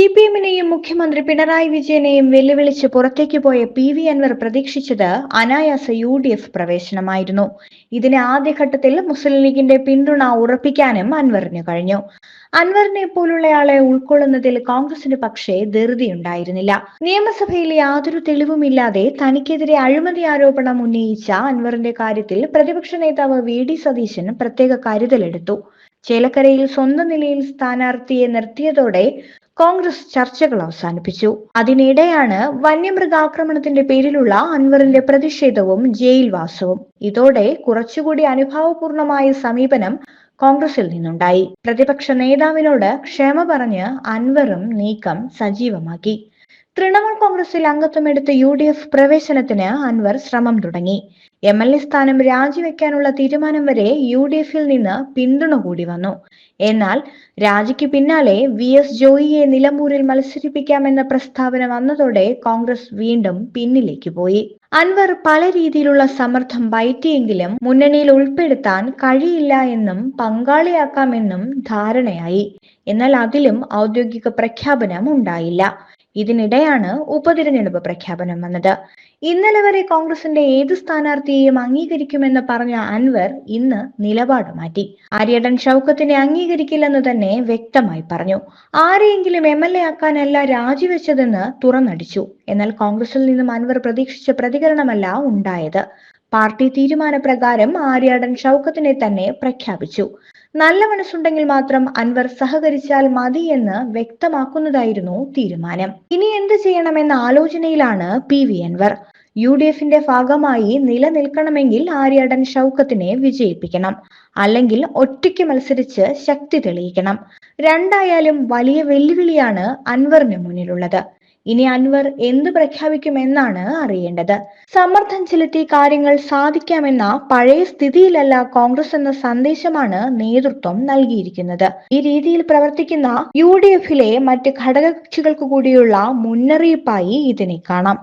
C P എമ്മിനെയും മുഖ്യമന്ത്രി പിണറായി വിജയനെയും വെല്ലുവിളിച്ച് പുറത്തേക്ക് പോയ പി വി അൻവർ പ്രതീക്ഷിച്ചത് അനായാസ യു ഡി എഫ് പ്രവേശനമായിരുന്നു. ഇതിന് ആദ്യഘട്ടത്തിൽ മുസ്ലിം ലീഗിന്റെ പിന്തുണ ഉറപ്പിക്കാനും അൻവറിന് കഴിഞ്ഞു. അൻവറിനെ പോലുള്ളയാളെ ഉൾക്കൊള്ളുന്നതിൽ കോൺഗ്രസിന് പക്ഷേ ധൃതിയുണ്ടായിരുന്നില്ല. നിയമസഭയിൽ യാതൊരു തെളിവുമില്ലാതെ തനിക്കെതിരെ അഴിമതി ആരോപണം ഉന്നയിച്ച അൻവറിന്റെ കാര്യത്തിൽ പ്രതിപക്ഷ നേതാവ് വി ഡി സതീശൻ പ്രത്യേക കരുതലെടുത്തു. ചേലക്കരയിൽ സ്വന്തം നിലയിൽ സ്ഥാനാർത്ഥിയെ നിർത്തിയതോടെ കോൺഗ്രസ് ചർച്ചകൾ അവസാനിപ്പിച്ചു. അതിനിടെയാണ് വന്യമൃഗാക്രമണത്തിന്റെ പേരിലുള്ള അൻവറിന്റെ പ്രതിഷേധവും ജയിൽവാസവും ഇതോടെ കുറച്ചുകൂടി അനുഭാവപൂർണമായ സമീപനം കോൺഗ്രസിൽ നിന്നുണ്ടായി. പ്രതിപക്ഷ നേതാവിനോട് ക്ഷമ പറഞ്ഞ് അൻവറും നീക്കം സജീവമാക്കി. തൃണമൂൽ കോൺഗ്രസിൽ അംഗത്വമെടുത്ത യു ഡി എഫ് പ്രവേശനത്തിന് അൻവർ ശ്രമം തുടങ്ങി. എം എൽ എ സ്ഥാനം രാജിവെക്കാനുള്ള തീരുമാനം വരെ യു ഡി എഫിൽ നിന്ന് പിന്തുണ കൂടി വന്നു. എന്നാൽ രാജിക്ക് പിന്നാലെ വി എസ് ജോയിയെ നിലമ്പൂരിൽ മത്സരിപ്പിക്കാമെന്ന പ്രസ്താവന വന്നതോടെ കോൺഗ്രസ് വീണ്ടും പിന്നിലേക്ക് പോയി. അൻവർ പല രീതിയിലുള്ള സമ്മർദ്ദം പയറ്റിയെങ്കിലും മുന്നണിയിൽ ഉൾപ്പെടുത്താൻ കഴിയില്ല എന്നും പങ്കാളിയാക്കാമെന്നും ധാരണയായി. എന്നാൽ അതിലും ഔദ്യോഗിക പ്രഖ്യാപനം ഉണ്ടായില്ല ഇതിനിടെയാണ് ഉപതിരഞ്ഞെടുപ്പ് പ്രഖ്യാപനം വന്നത്. ഇന്നലെ വരെ കോൺഗ്രസിന്റെ ഏത് സ്ഥാനാർത്ഥിയെയും അംഗീകരിക്കുമെന്ന് പറഞ്ഞ അൻവർ ഇന്ന് നിലപാട് മാറ്റി. ആര്യടൻ ഷൗക്കത്തിനെ അംഗീകരിക്കില്ലെന്ന് തന്നെ വ്യക്തമായി പറഞ്ഞു. ആരെയെങ്കിലും എം എൽ എ ആക്കാനല്ല രാജിവെച്ചതെന്ന് തുറന്നടിച്ചു. എന്നാൽ കോൺഗ്രസിൽ നിന്നും അൻവർ പ്രതീക്ഷിച്ച പ്രതികരണമല്ല ഉണ്ടായത്. പാർട്ടി തീരുമാനപ്രകാരം ആര്യാടൻ ഷൗക്കത്തിനെ തന്നെ പ്രഖ്യാപിച്ചു. നല്ല മനസ്സുണ്ടെങ്കിൽ മാത്രം അൻവർ സഹകരിച്ചാൽ മതി എന്ന് വ്യക്തമാക്കുന്നതായിരുന്നു തീരുമാനം. ഇനി എന്ത് ചെയ്യണമെന്ന ആലോചനയിലാണ് P V Anvar. U D എഫിന്റെ ഭാഗമായി നിലനിൽക്കണമെങ്കിൽ ആര്യാടൻ ഷൗക്കത്തിനെ വിജയിപ്പിക്കണം. അല്ലെങ്കിൽ ഒറ്റയ്ക്ക് മത്സരിച്ച് ശക്തി തെളിയിക്കണം. രണ്ടായാലും വലിയ വെല്ലുവിളിയാണ് അൻവറിന് മുന്നിലുള്ളത്. ഇനി അൻവർ എന്ത് പ്രഖ്യാപിക്കുമെന്നാണ് അറിയേണ്ടത്. സമ്മർദ്ദം ചെലുത്തി കാര്യങ്ങൾ സാധിക്കാമെന്ന പഴയ സ്ഥിതിയിലല്ല കോൺഗ്രസ് എന്ന സന്ദേശമാണ് നേതൃത്വം നൽകിയിരിക്കുന്നത്. ഈ രീതിയിൽ പ്രവർത്തിക്കുന്ന യു ഡി എഫിലെ മറ്റ് ഘടകകക്ഷികൾക്ക് കൂടിയുള്ള മുന്നറിയിപ്പായി ഇതിനെ കാണാം.